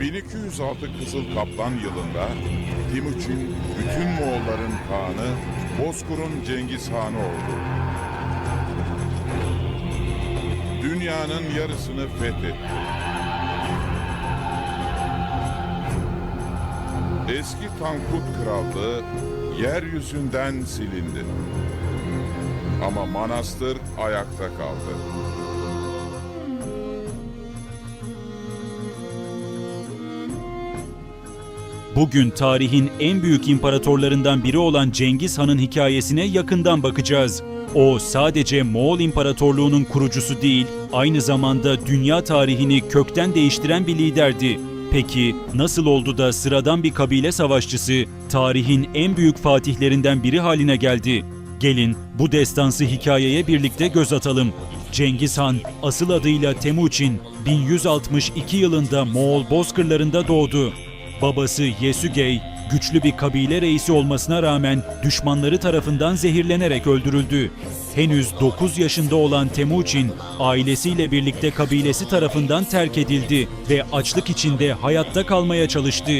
1206 Kızıl Kaplan yılında Timuçin bütün Moğolların Kağan'ı Bozkur'un Cengiz Han'ı oldu. Dünyanın yarısını fethetti. Eski Tankut Krallığı yeryüzünden silindi. Ama manastır ayakta kaldı. Bugün tarihin en büyük imparatorlarından biri olan Cengiz Han'ın hikayesine yakından bakacağız. O sadece Moğol İmparatorluğu'nun kurucusu değil, aynı zamanda dünya tarihini kökten değiştiren bir liderdi. Peki nasıl oldu da sıradan bir kabile savaşçısı tarihin en büyük fatihlerinden biri haline geldi? Gelin bu destansı hikayeye birlikte göz atalım. Cengiz Han asıl adıyla Temuçin 1162 yılında Moğol bozkırlarında doğdu. Babası Yesügey, güçlü bir kabile reisi olmasına rağmen düşmanları tarafından zehirlenerek öldürüldü. Henüz 9 yaşında olan Temuçin, ailesiyle birlikte kabilesi tarafından terk edildi ve açlık içinde hayatta kalmaya çalıştı.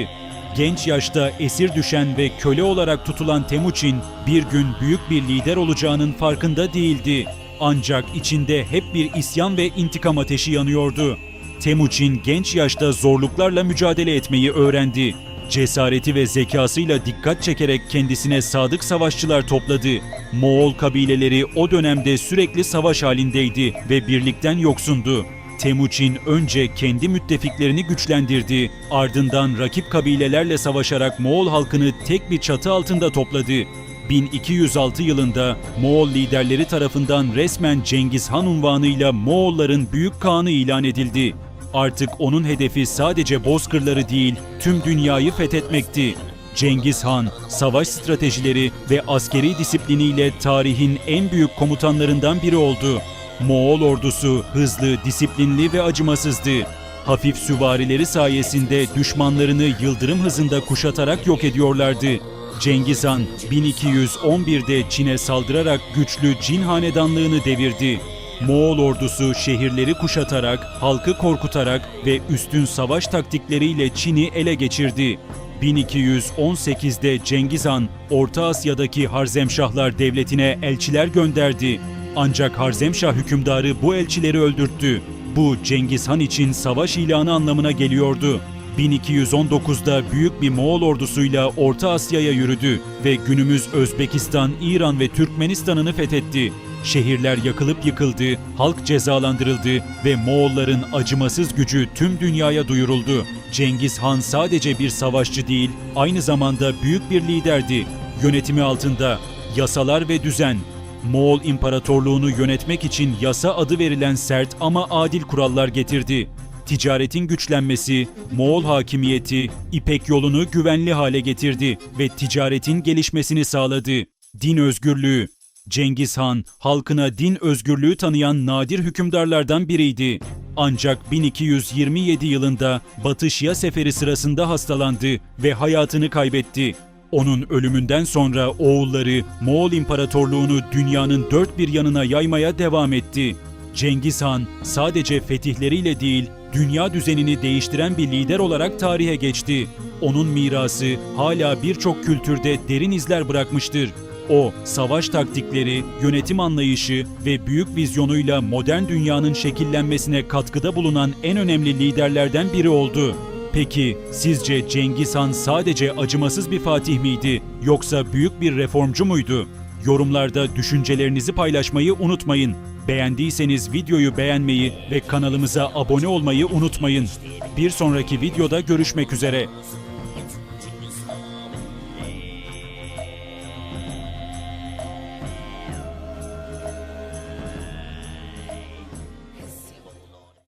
Genç yaşta esir düşen ve köle olarak tutulan Temuçin, bir gün büyük bir lider olacağının farkında değildi. Ancak içinde hep bir isyan ve intikam ateşi yanıyordu. Temuçin genç yaşta zorluklarla mücadele etmeyi öğrendi. Cesareti ve zekasıyla dikkat çekerek kendisine sadık savaşçılar topladı. Moğol kabileleri o dönemde sürekli savaş halindeydi ve birlikten yoksundu. Temuçin önce kendi müttefiklerini güçlendirdi, ardından rakip kabilelerle savaşarak Moğol halkını tek bir çatı altında topladı. 1206 yılında Moğol liderleri tarafından resmen Cengiz Han unvanıyla Moğolların Büyük Kağan'ı ilan edildi. Artık onun hedefi sadece Bozkırları değil, tüm dünyayı fethetmekti. Cengiz Han, savaş stratejileri ve askeri disipliniyle tarihin en büyük komutanlarından biri oldu. Moğol ordusu hızlı, disiplinli ve acımasızdı. Hafif süvarileri sayesinde düşmanlarını yıldırım hızında kuşatarak yok ediyorlardı. Cengiz Han 1211'de Çin'e saldırarak güçlü Cin hanedanlığını devirdi. Moğol ordusu şehirleri kuşatarak, halkı korkutarak ve üstün savaş taktikleriyle Çin'i ele geçirdi. 1218'de Cengiz Han, Orta Asya'daki Harzemşahlar devletine elçiler gönderdi. Ancak Harzemşah hükümdarı bu elçileri öldürttü. Bu Cengiz Han için savaş ilanı anlamına geliyordu. 1219'da büyük bir Moğol ordusuyla Orta Asya'ya yürüdü ve günümüz Özbekistan, İran ve Türkmenistan'ını fethetti. Şehirler yakılıp yıkıldı, halk cezalandırıldı ve Moğolların acımasız gücü tüm dünyaya duyuruldu. Cengiz Han sadece bir savaşçı değil, aynı zamanda büyük bir liderdi. Yönetimi altında yasalar ve düzen, Moğol İmparatorluğunu yönetmek için yasa adı verilen sert ama adil kurallar getirdi. Ticaretin güçlenmesi, Moğol hakimiyeti, İpek yolunu güvenli hale getirdi ve ticaretin gelişmesini sağladı. Din özgürlüğü, Cengiz Han, halkına din özgürlüğü tanıyan nadir hükümdarlardan biriydi. Ancak 1227 yılında Batı Şia seferi sırasında hastalandı ve hayatını kaybetti. Onun ölümünden sonra oğulları Moğol İmparatorluğunu dünyanın dört bir yanına yaymaya devam etti. Cengiz Han sadece fetihleriyle değil, dünya düzenini değiştiren bir lider olarak tarihe geçti. Onun mirası hala birçok kültürde derin izler bırakmıştır. O, savaş taktikleri, yönetim anlayışı ve büyük vizyonuyla modern dünyanın şekillenmesine katkıda bulunan en önemli liderlerden biri oldu. Peki sizce Cengiz Han sadece acımasız bir fatih miydi yoksa büyük bir reformcu muydu? Yorumlarda düşüncelerinizi paylaşmayı unutmayın. Beğendiyseniz videoyu beğenmeyi ve kanalımıza abone olmayı unutmayın. Bir sonraki videoda görüşmek üzere.